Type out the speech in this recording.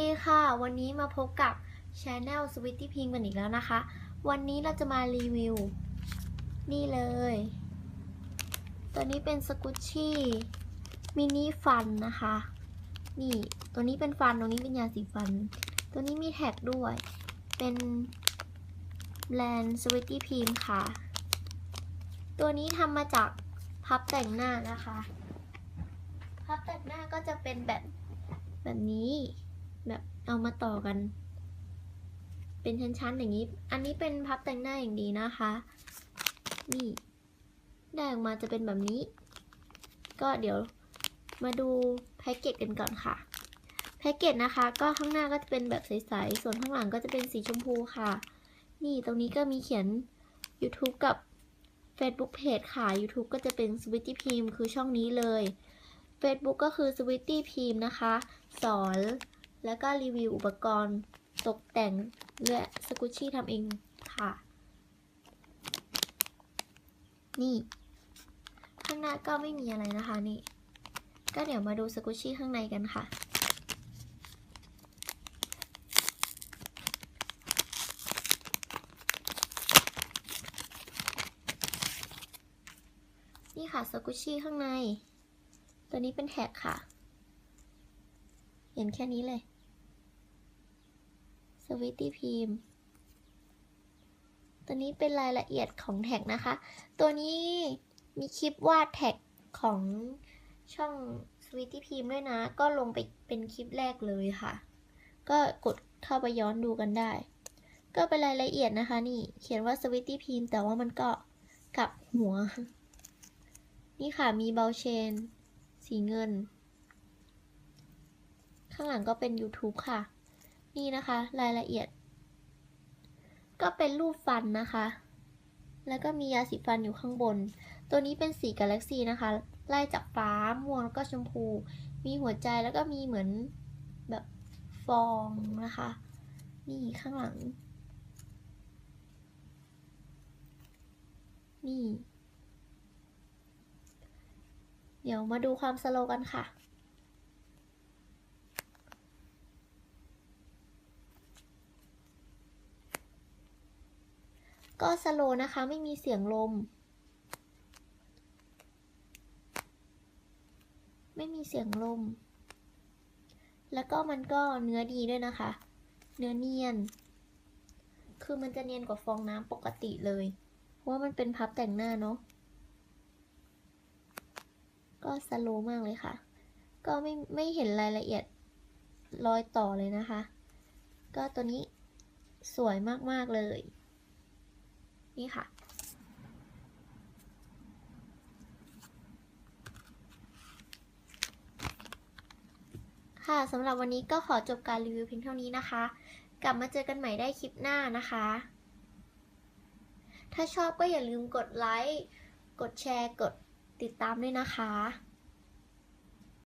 ดีค่ะ วันนี้มาพบกับ Channel Sweetie Pink กันอีกแล้วนะคะ วันนี้เราจะมารีวิว นี่เลย ตัวนี้เป็นสกุชชี่มินิฟันนะคะ นี่ตัวนี้เป็นฟันตรงนี้เป็นยาสีฟัน ตัวนี้มีแท็กด้วย เป็นแบรนด์ Sweetie Pink ค่ะ ตัวนี้ทำมาจากพับแต่งหน้านะคะ พับแต่งหน้าก็จะเป็นแบบแบบนี้ แบบเอามาต่อกัน เป็นชั้นๆอย่างนี้ อันนี้เป็นพับแต่งหน้าอย่างดีนะคะ นี่ได้ออกมาจะเป็นแบบนี้ ก็เดี๋ยวมาดูแพ็กเกจกันก่อนค่ะ แพ็กเกจนะคะ ก็ข้างหน้าก็จะเป็นแบบใสๆ ส่วนข้างหลังก็จะเป็นสีชมพูค่ะ นี่ตรงนี้ก็มีเขียน YouTube กับ Facebook Page ค่ะ YouTube ก็จะเป็น Sweetie Pim คือช่องนี้เลย Facebook ก็คือ Sweetie Pim นะคะ สอน แล้วก็รีวิวอุปกรณ์ตกแต่งและสกุชชี่ทำเองค่ะ นี่ ข้างหน้าก็ไม่มีอะไรนะคะนี่ ก็เดี๋ยวมาดูสกุชชี่ข้างในกันค่ะ นี่ค่ะสกุชชี่ข้างใน ตัวนี้เป็นแท็กค่ะ เห็นแค่นี้เลย สวิตตี้พิมตัวนี้เป็นรายละเอียดของแท็กนะคะ ตัวนี้มีคลิปวาดแท็กของช่องสวิตตี้พิมด้วยนะ ก็ลงไปเป็นคลิปแรกเลยค่ะ ก็กดเข้าไปย้อนดูกันได้ ก็เป็นรายละเอียดนะคะนี่ เขียนว่าสวิตตี้พิมแต่ว่ามันก็กลับหัว นี่ค่ะมีเบลเชน สีเงิน ข้างหลังก็เป็น YouTube ค่ะ นี่นะคะ รายละเอียด ก็เป็นรูปฟันนะคะ แล้วก็มียาสีฟันอยู่ข้างบน ตัวนี้เป็นสีกาแล็กซีนะคะ ไล่จากฟ้าม่วงแล้วก็ชมพู มีหัวใจแล้วก็มีเหมือนแบบฟองนะคะ นี่ข้างหลัง นี่ เดี๋ยวมาดูความสโลกันค่ะ ก็สโลนะคะไม่มีเสียงลม ไม่มีเสียงลม แล้วก็มันก็เนื้อดีด้วยนะคะ เนื้อเนียน คือมันจะเนียนกว่าฟองน้ำปกติเลย เพราะว่ามันเป็นพับแต่งหน้าเนาะ ก็สโลมากเลยค่ะ ก็ไม่ไม่เห็นรายละเอียดรอยต่อเลยนะคะ ก็ตัวนี้สวยมาก ๆ เลย นี่ค่ะ ค่ะสำหรับวันนี้ก็ขอจบการรีวิวเพียงเท่านี้นะคะ กลับมาเจอกันใหม่ได้คลิปหน้านะคะ ถ้าชอบก็อย่าลืมกดไลค์ กดแชร์ กดติดตามด้วยนะคะ